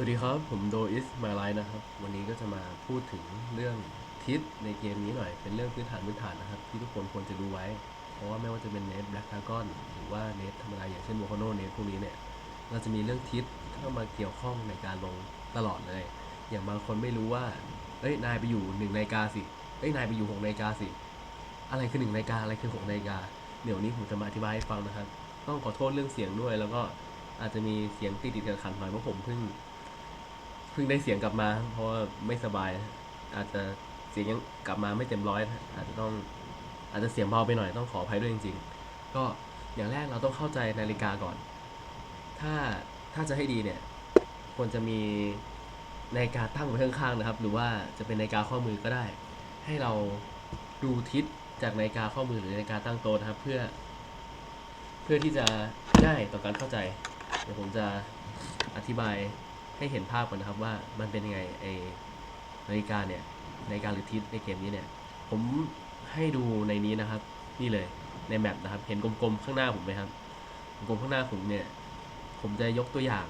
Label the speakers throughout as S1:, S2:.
S1: สวัสดีครับ ผมโดอิสมาไลนะครับ วันนี้ก็จะมาพูดถึงเรื่องทิศในเกมนี้หน่อย เป็นเรื่องพื้นฐานพื้นฐานนะครับ ที่ทุกคนควรจะรู้ไว้ เพราะว่าไม่ว่าจะเป็นเนทแบล็กดากอนหรือว่าเนทธรรมดาอย่างเช่นโวคโนเนทพวกนี้เนี่ย เราจะมีเรื่องทิศเข้ามาเกี่ยวข้องในการลงตลอดเลย อย่างบางคนไม่รู้ว่า เอ้ย นายไปอยู่หนึ่งนาฬิกาสิ เอ้ย นายไปอยู่หกนาฬิกาสิ อะไรคือหนึ่งนาฬิกา อะไรคือหกนาฬิกา เดี๋ยวนี้ผมจะมาอธิบายให้ฟังนะครับ ต้องขอโทษเรื่องเสียงด้วย แล้วก็อาจจะมีเสียงติดติดๆขัดๆหน่อยเพราะผมเพิ่ง พิ่งได้เสียงกลับมา เพราะว่าไม่สบาย อาจจะเสียงยังกลับมาไม่เต็มร้อยนะอาจจะต้องอาจจะเสียงเบาไปหน่อยต้องขออภัยด้วยจริง ๆ ก็อย่างแรกเราต้องเข้าใจนาฬิกาก่อน ถ้าถ้าจะให้ดีเนี่ยควรจะมีนาฬิกาตั้งไว้ข้างๆนะครับ หรือว่าจะเป็นนาฬิกาข้อมือก็ได้ ให้เราดูทิศจากนาฬิกาข้อมือหรือนาฬิกาตั้งโต๊ะนะครับ เพื่อ เพื่อที่จะง่ายต่อการเข้าใจ เดี๋ยวผมจะอธิบาย ให้เห็นภาพก่อนนะครับว่ามันเป็นยังไงไอนาฬิกาเนี่ยนาฬิกาหรือทิศในเกมนี้เนี่ย ผมให้ดูในนี้นะครับ นี่เลยในแมปนะครับ เห็นกลมๆข้างหน้าผมไหมครับกลมข้างหน้าผมเนี่ย ผมจะยกตัวอย่าง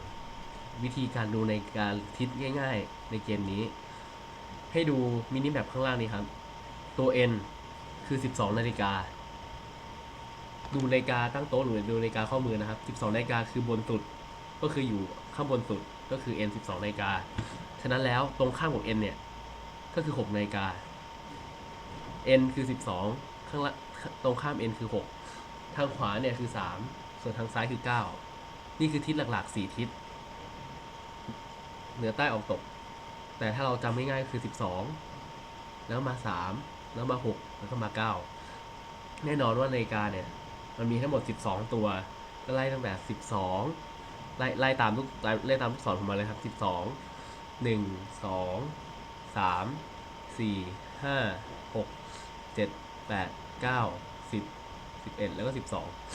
S1: วิธีการดูในการทิศง่าย ๆ ในเกมนี้ ให้ดูมินิแมปข้างล่างนี้ครับ ตัว N คือ 12นาฬิกาดูนาฬิกาตั้งโต๊ะหรือดูนาฬิกาข้อมือนะครับ 12นาฬิกาคือบนสุด ก็คืออยู่ข้างบนสุดก็คือ N 12นาฬิกา ฉะนั้นแล้วตรงข้ามของ N เนี่ย ก็คือ6นาฬิกา N คือ 12 ข้างละตรงข้าม N คือ 6 ทางขวาเนี่ยคือ 3 ส่วนทางซ้ายคือ 9 นี่คือทิศหลักๆ 4 ทิศ เหนือใต้ออกตก แต่ถ้าเราจำง่ายๆก็คือ 12 แล้วมา 3 แล้วมา 6 แล้วก็มา 9 แน่นอนว่านาฬิกาเนี่ย มันมีทั้งหมด 12 ตัว ก็ไล่ตั้งแต่ 12 ไล่ไล่ตามทุกไล่ไล่ตามทุกสอนผมมาเลยครับ12 1 2 3 4 5 6 7 8 9 10 11แปดเก้าสิบสิบเอ็ดแล้วก็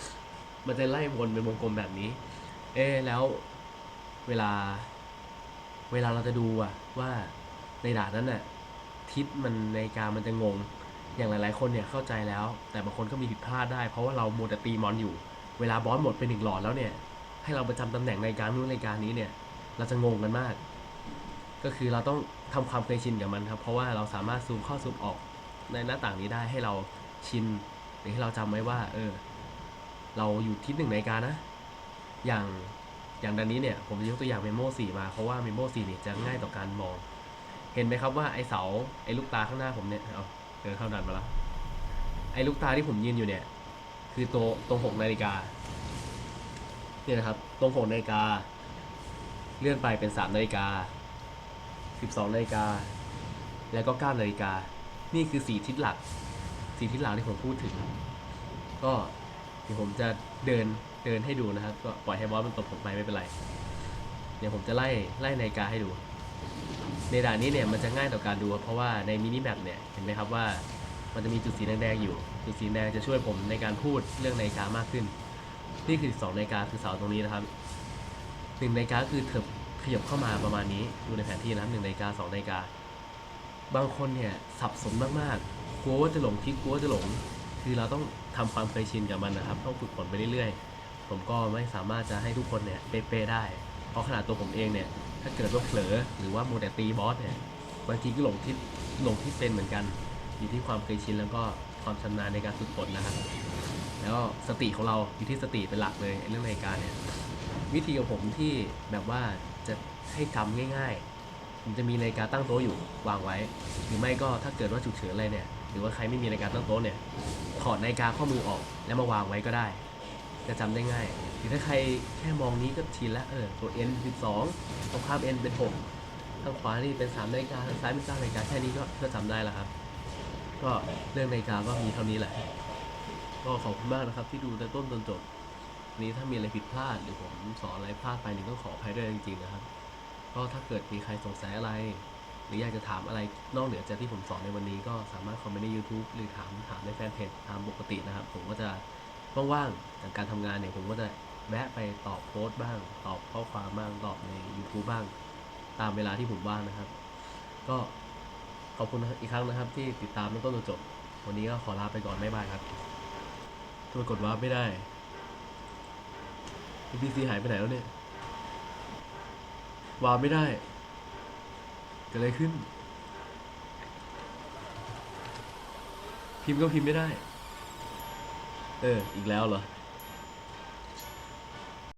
S1: 12มันจะไล่วนเป็นวงกลมแบบนี้ เอ๊แล้วเวลา เวลาเราจะดูอะว่าในด่านนั้นน่ะทิศมันในกามันจะงง อย่างหลายๆ คนเนี่ยเข้าใจแล้ว แต่บางคนก็มีผิดพลาดได้ เพราะว่าเราโมแต่ตีมอนอยู่ เวลาบอสหมดไปหนึ่งหลอดแล้วเนี่ย ให้เราประจำตำแหน่งในการนู้นในการนี้เนี่ย เราจะงงกันมาก ก็คือเราต้องทำความเคยชินกับมันครับ เพราะว่าเราสามารถซูมเข้าซูมออกในหน้าต่างนี้ได้ให้เราชินหรือให้เราจำไว้ว่า เออ เราอยู่ทิศหนึ่งในาฬิกานะ อย่างอย่างดันนี้เนี่ย ผมจะยกตัวอย่างเมโม4มา เพราะว่าเมโม4เนี่ยจะง่ายต่อการมอง เห็นไหมครับว่าไอเสาไอลูกตาข้างหน้าผมเนี่ยเอาเดินเข้าดันมาแล้วไอลูกตาที่ผมยืนอยู่เนี่ย คือตัวตรงหกนาฬิกา เนี่ยนะครับตรงหกนาฬิกา เลื่อนไปเป็นสามนาฬิกาสิบสองนาฬิกา แล้วก็เก้านาฬิกา นี่คือสี่ทิศหลักสี่ทิศหลักที่ผมพูดถึง ก็เดี๋ยวผมจะเดินเดินให้ดูนะครับ ก็ปล่อยให้บอสมันตบผมไปไม่เป็นไร เดี๋ยวผมจะไล่ไล่นาฬิกาให้ดู ในด่านนี้เนี่ยมันจะง่ายต่อการดู เพราะว่าในมินิแมปเนี่ยเห็นไหมครับว่ามันจะมีจุดสีแดงๆอยู่ จุดสีแดงจะช่วยผมในการพูดเรื่องนาฬิกามากขึ้น นี่คือ2นาฬิกาคือเสาตรงนี้นะครับหนึ่งนาฬิกาคือเถิบขยับเข้ามาประมาณนี้ดูในแผนที่นะครับหนึ่งนาฬิกาสองนาฬิกาบางคนเนี่ยสับสนมากๆกลัวว่าจะหลงทิศกลัวว่าจะหลง คือเราต้องทำความเคยชินกับมันนะครับ ต้องฝึกฝนไปเรื่อยๆ ผมก็ไม่สามารถจะให้ทุกคนเนี่ยเป๊ะๆได้ เพราะขนาดตัวผมเองเนี่ย ถ้าเกิดว่าเผลอหรือว่าโมแต่ตีบอสเนี่ยบางทีก็หลงทิศหลงทิศเป็นเหมือนกัน อยู่ที่ความเคยชินแล้วก็ความชำนาญในการฝึกฝนนะครับ แล้วสติของเราอยู่ที่สติเป็นหลักเลยเรื่องนาฬิกาเนี่ยวิธีของผมที่แบบว่าจะให้จำง่ายๆผมจะมีนาฬิกาตั้งโต๊ะอยู่วางไว้ หรือไม่ก็ถ้าเกิดว่าฉุกเฉินอะไรเนี่ยหรือว่าใครไม่มีนาฬิกาตั้งโต๊ะเนี่ยถอดนาฬิกาข้อมือออกแล้วมาวางไว้ก็ได้ จะจำได้ง่ายหรือถ้าใครแค่มองนี้ก็ชินแล้วเออตัว N 12ตรงข้าม N เป็น6ทางขวานี่เป็น3นาฬิกาทางซ้ายเป็น9นาฬิกาแค่นี้ก็ก็จำได้แล้วครับ ก็เรื่องนาฬิกาก็มีเท่านี้แหละ ก็ขอบคุณมากนะครับที่ดูแต่ต้นจนจบ นี้ถ้ามีอะไรผิดพลาดหรือผมสอนอะไรพลาดไปนี่ต้องขออภัยด้วยจริงๆนะครับ ก็ถ้าเกิดมีใครสงสัยอะไร หรืออยากจะถามอะไรนอกเหนือจากที่ผมสอนในวันนี้ก็สามารถคอมเมนต์ใน YouTube หรือถามถามในแฟนเพจตามปกตินะครับ ผมก็จะว่างๆจากการทำงานเนี่ยผมก็จะแวะไปตอบโพสต์บ้าง ตอบข้อความบ้างตอบใน YouTube บ้าง ตามเวลาที่ผมว่างนะครับ ก็ขอบคุณอีกครั้งนะครับที่ติดตามตั้งต้นจนจบ วันนี้ก็ขอลาไปก่อนบ๊ายบายครับ ตัวกดวาร์ปไม่ได้ NPC หายไปไหนแล้วเนี่ยวาร์ปไม่ได้ เกิดอะไรขึ้น พิมพ์ก็พิมพ์ไม่ได้ เออ อีกแล้วเหรอ